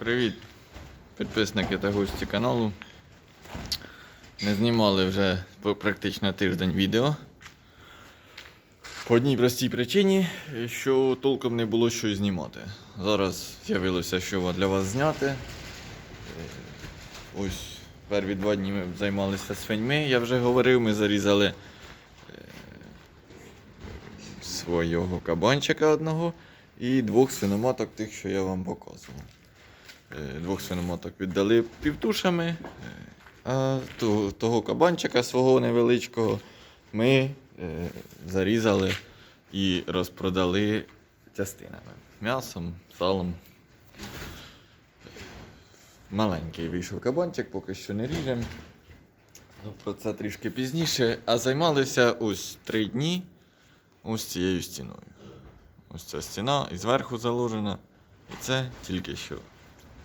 Привіт, підписники та гості каналу. Не знімали вже практично тиждень відео. По одній простій причині, що толком не було що знімати. Зараз з'явилося, що для вас зняти. Е, Ось перві два дні ми займалися свиньми, я вже говорив, ми зарізали е, свого кабанчика одного і двох свиноматок, тих, що я вам показував. Е, Двох свиноматок віддали півтушами, е, а того, того кабанчика свого невеличкого ми е, зарізали і розпродали частинами. М'ясом, салом. Маленький вийшов кабанчик, поки що не ріжемо. Ну, Про це трішки пізніше. А займалися ось три дні ось цією стіною. Ось ця стіна і зверху заложена. І це тільки що.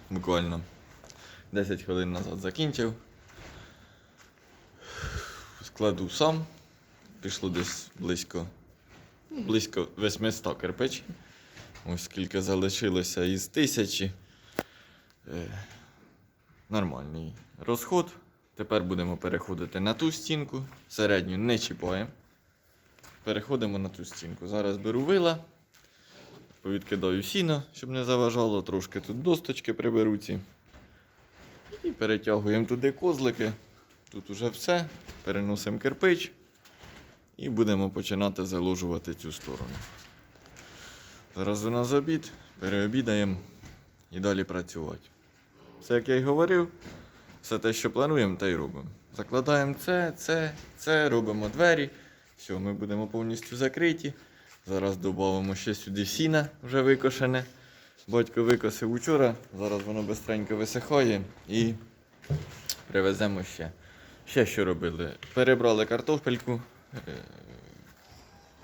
Буквально 10 хвилин назад закінчив. Складу сам. Пішло десь близько, близько 800 кирпичів. Ось скільки залишилося із тисячі. Е, нормальний розход. Тепер будемо переходити на ту стінку. Середню не чіпаємо. Переходимо на ту стінку. Зараз беру вила, повідкидаю сіно, щоб не заважало, трошки тут досточки приберу ці. І перетягуємо туди козлики. Тут уже все. Переносимо кирпич і будемо починати заложувати цю сторону. Зараз у нас обід, переобідаємо і далі працювати. Все, як я й говорив, все те, що плануємо, те й робимо. Закладаємо це, це, це, робимо двері. Все, ми будемо повністю закриті. Зараз додамо ще сюди сіна вже викошене. Батько викосив учора, зараз воно бистренько висихає і привеземо ще. Ще що робили? Перебрали картопельку. Е,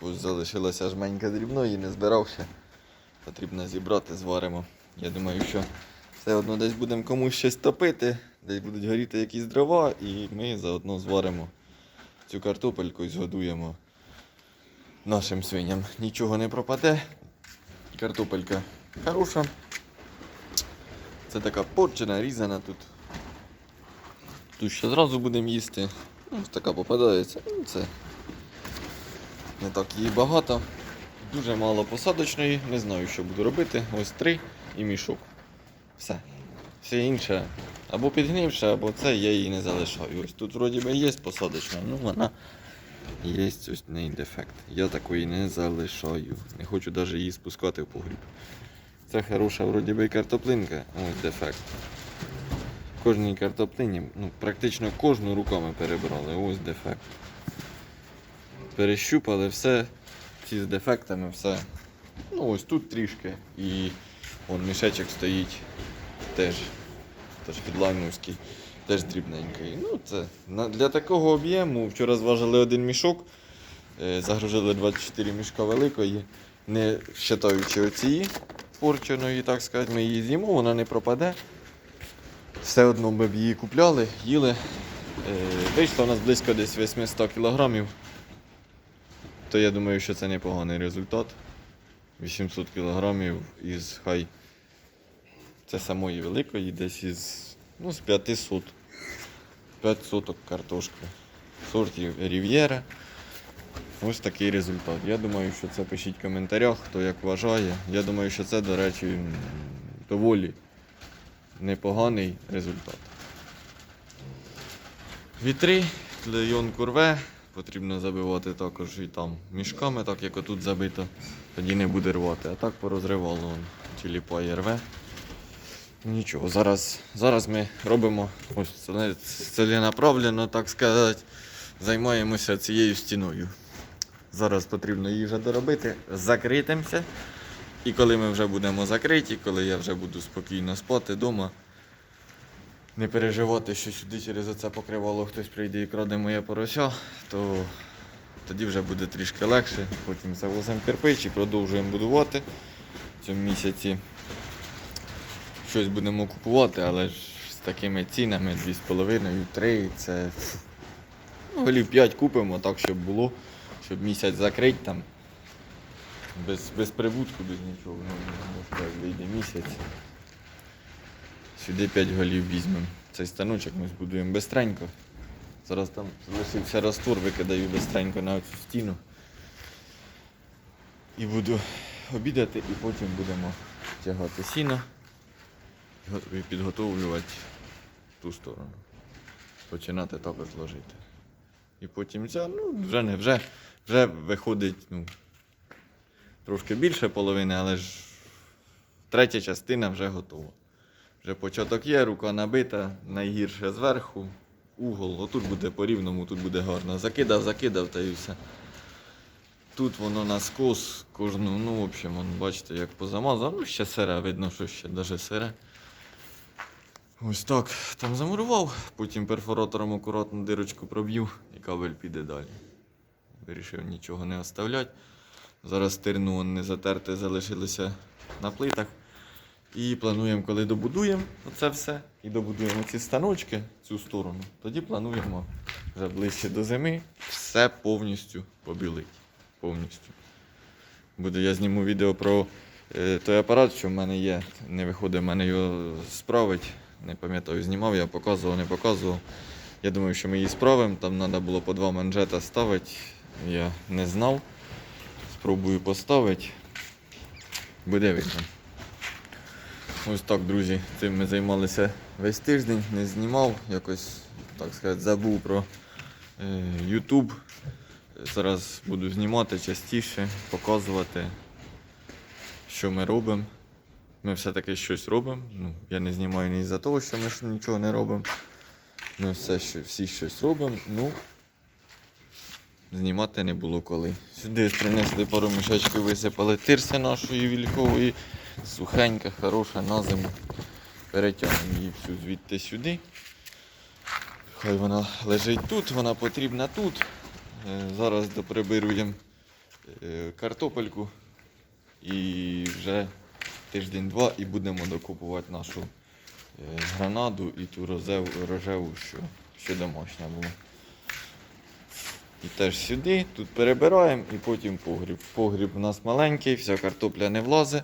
Ось залишилася жменька дрібної, не збирав ще. Потрібно зібрати, зваримо. Я думаю, що все одно десь будемо комусь щось топити, десь будуть горіти якісь дрова, і ми заодно зваримо цю картопельку і згодуємо нашим свиням. Нічого не пропаде. Картопелька хороша. Це така порчена, різана тут. Тут ще зразу будемо їсти. Ну, ось така попадається. Ну, це не так її багато. Дуже мало посадочної, не знаю, що буду робити. Ось три і мішок. Все. Все інше або підгнивше, або це я її не залишаю. Ось тут вроді би є посадочна, ну вона є ось неї дефект. Я такої не залишаю. Не хочу навіть її спускати в погріб. Це хороша вроді би картоплинка, ось дефект. Кожній картоплині, ну, практично кожну руками перебрали, ось дефект. Перещупали все, ці з дефектами, все. Ну ось тут трішки. І вон мішечок стоїть теж. Теж підлаймовський, теж дрібненький. Ну, це для такого об'єму вчора зважили один мішок, е, загрузили 24 мішка великої, не вважаючи оцієї порченої, так сказати, ми її з'їмо, вона не пропаде. Все одно ми б її купляли, їли. Е, Вийшло у нас близько десь 800 кілограмів. То я думаю, що це непоганий результат. 800 кілограмів із хай це самої великої, десь із ну, з 500. 5 соток картошки. Сортів Рів'єра. Ось такий результат. Я думаю, що це пишіть в коментарях, хто як вважає. Я думаю, що це, до речі, доволі непоганий результат. Вітри, клейон курве. Потрібно забивати також і там мішками, так як отут забито. Тоді не буде рвати. А так порозривало он, тіліпає рве. Нічого, зараз, зараз ми робимо ось целе- ціленаправленно, так сказати, займаємося цією стіною. Зараз потрібно її вже доробити, закритимося. І коли ми вже будемо закриті, коли я вже буду спокійно спати вдома, не переживати, що сюди через оце покривало хтось прийде і краде моє порося, то тоді вже буде трішки легше. Потім завозимо кирпич і продовжуємо будувати в цьому місяці щось будемо купувати, але ж з такими цінами 2,5, 3, це ну, голів 5 купимо, так, щоб було, щоб місяць закрити там. Без, без прибутку, без нічого, ну, вийде місяць. Сюди 5 голів візьмемо. Цей станочок ми збудуємо бистренько. Зараз там залишився раствор, викидаю бистренько на цю стіну. І буду обідати, і потім будемо тягати сіно підготовлювати ту сторону. Починати також ложити. І потім ця, ну, вже не вже, вже виходить, ну, трошки більше половини, але ж третя частина вже готова. Вже початок є, рука набита, найгірше зверху, угол, отут буде по рівному, тут буде гарно. Закидав, закидав та і все. Тут воно на скос, кожну, ну, в общем, вон, бачите, як позамазав. Ну, ще сире, видно, що ще даже сире. Ось так, там замурував, потім перфоратором акуратно дирочку проб'ю і кабель піде далі. Вирішив нічого не оставляти. Зараз тирну не затерте, залишилося на плитах. І плануємо, коли добудуємо оце все, і добудуємо ці станочки, цю сторону, тоді плануємо вже ближче до зими все повністю побілити. Повністю. Буде, я зніму відео про е, той апарат, що в мене є. Не виходить в мене його справить. Не пам'ятаю, знімав, я показував, не показував. Я думаю, що ми її справимо. Там треба було по два манжета ставити. Я не знав. Спробую поставити. Буде видно. Ось так, друзі, цим ми займалися весь тиждень, не знімав, якось, так сказати, забув про е, YouTube. Зараз буду знімати частіше, показувати, що ми робимо. Ми все-таки щось робимо. Ну, я не знімаю не із-за того, що ми нічого не робимо. Ми все, що, всі щось робимо. Ну, знімати не було коли. Сюди принесли пару мішечків, висипали тирси нашої вількової. Сухенька, хороша на зиму. Перетягнемо її всю звідти сюди. Хай вона лежить тут, вона потрібна тут. Е, Зараз доприбируємо е, картопельку і вже тиждень-два і будемо докупувати нашу е, гранаду і ту розеву, рожеву, що, що домашня була. І теж сюди, тут перебираємо і потім погріб. Погріб у нас маленький, вся картопля не влазить.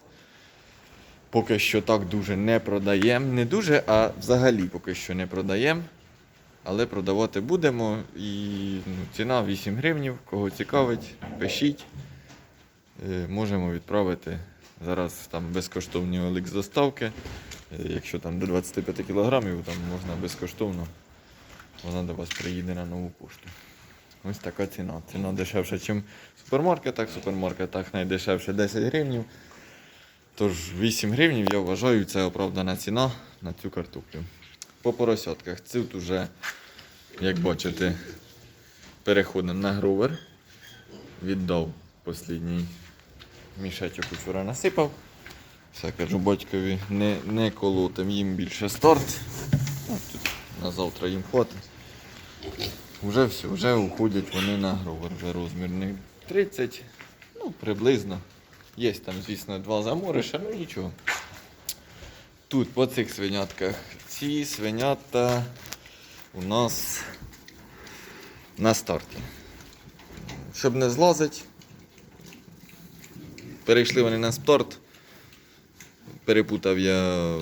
Поки що так дуже не продаємо. Не дуже, а взагалі поки що не продаємо. Але продавати будемо. І ну, ціна 8 гривнів. Кого цікавить, пишіть. Е, можемо відправити. Зараз там безкоштовні з доставки. Е, якщо там до 25 кілограмів, там можна безкоштовно. Вона до вас приїде на нову пошту. Ось така ціна. Ціна дешевша, ніж в супермаркетах. В супермаркетах найдешевше 10 гривнів. Тож 8 гривень, я вважаю, це оправдана ціна на цю картоплю. По поросятках тут уже, як бачите, переходимо на гровер. Віддав останній мішечок вчора насипав. Все, кажу батькові, не, не колотим їм більше старт. Ну, тут на завтра їм хватить. Вже все, вже уходять вони на гровер. Вже розмір не 30, ну приблизно. Є там, звісно, два замориша, ну нічого. Тут по цих свинятках. Ці свинята у нас на старті. Щоб не злазить, перейшли вони на старт. Перепутав я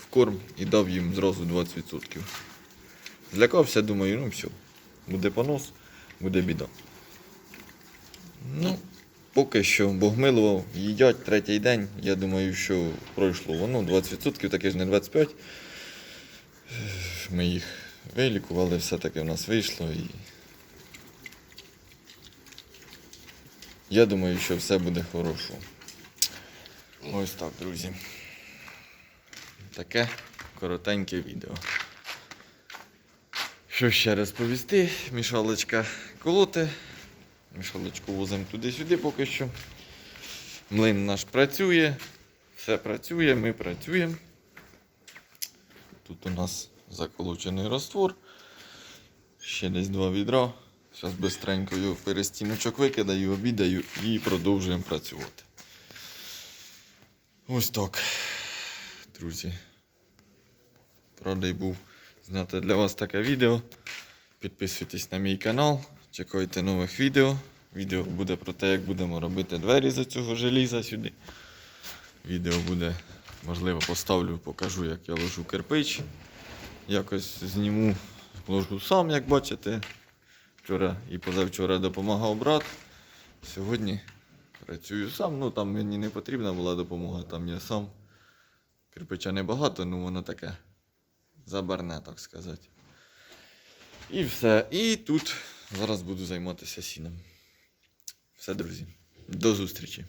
в корм і дав їм зразу 20%. Злякався, думаю, ну все, буде понос, буде біда. Ну, Поки що Бог милував, їдять третій день. Я думаю, що пройшло воно 20%, таке ж не 25%. Ми їх вилікували, все-таки в нас вийшло. І... Я думаю, що все буде хорошо. Ось так, друзі. Таке коротеньке відео. Що ще розповісти? Мішалочка колоти. Мішалочку возимо туди-сюди поки що. Млин наш працює, все працює, ми працюємо. Тут у нас заколочений раствор. Ще десь два відра. Зараз бистренько його перестіночок викидаю, обідаю і продовжуємо працювати. Ось так, друзі. Радий був зняти для вас таке відео. Підписуйтесь на мій канал, чекайте нових відео. Відео буде про те, як будемо робити двері з цього желіза сюди. Відео буде Можливо, поставлю, покажу, як я ложу кирпич. Якось зніму, ложу сам, як бачите. Вчора і позавчора допомагав брат. Сьогодні працюю сам. Ну там мені не потрібна була допомога, там я сам. Кирпича небагато, ну воно таке забарне, так сказати. І все. І тут зараз буду займатися сіном. Все, друзі. До зустрічі.